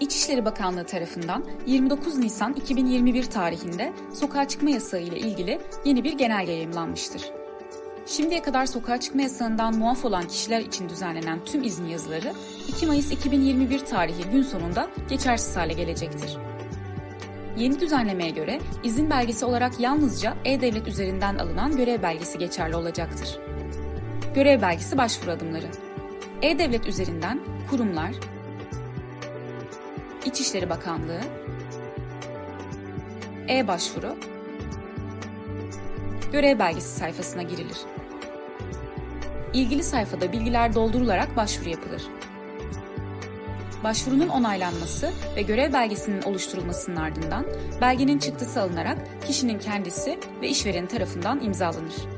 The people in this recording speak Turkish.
İçişleri Bakanlığı tarafından 29 Nisan 2021 tarihinde sokağa çıkma yasağı ile ilgili yeni bir genelge yayımlanmıştır. Şimdiye kadar sokağa çıkma yasağından muaf olan kişiler için düzenlenen tüm izin yazıları 2 Mayıs 2021 tarihi gün sonunda geçersiz hale gelecektir. Yeni düzenlemeye göre izin belgesi olarak yalnızca E-Devlet üzerinden alınan görev belgesi geçerli olacaktır. Görev belgesi başvuru adımları. E-Devlet üzerinden kurumlar, İçişleri Bakanlığı, E-Başvuru, görev belgesi sayfasına girilir. İlgili sayfada bilgiler doldurularak başvuru yapılır. Başvurunun onaylanması ve görev belgesinin oluşturulmasının ardından belgenin çıktısı alınarak kişinin kendisi ve işvereni tarafından imzalanır.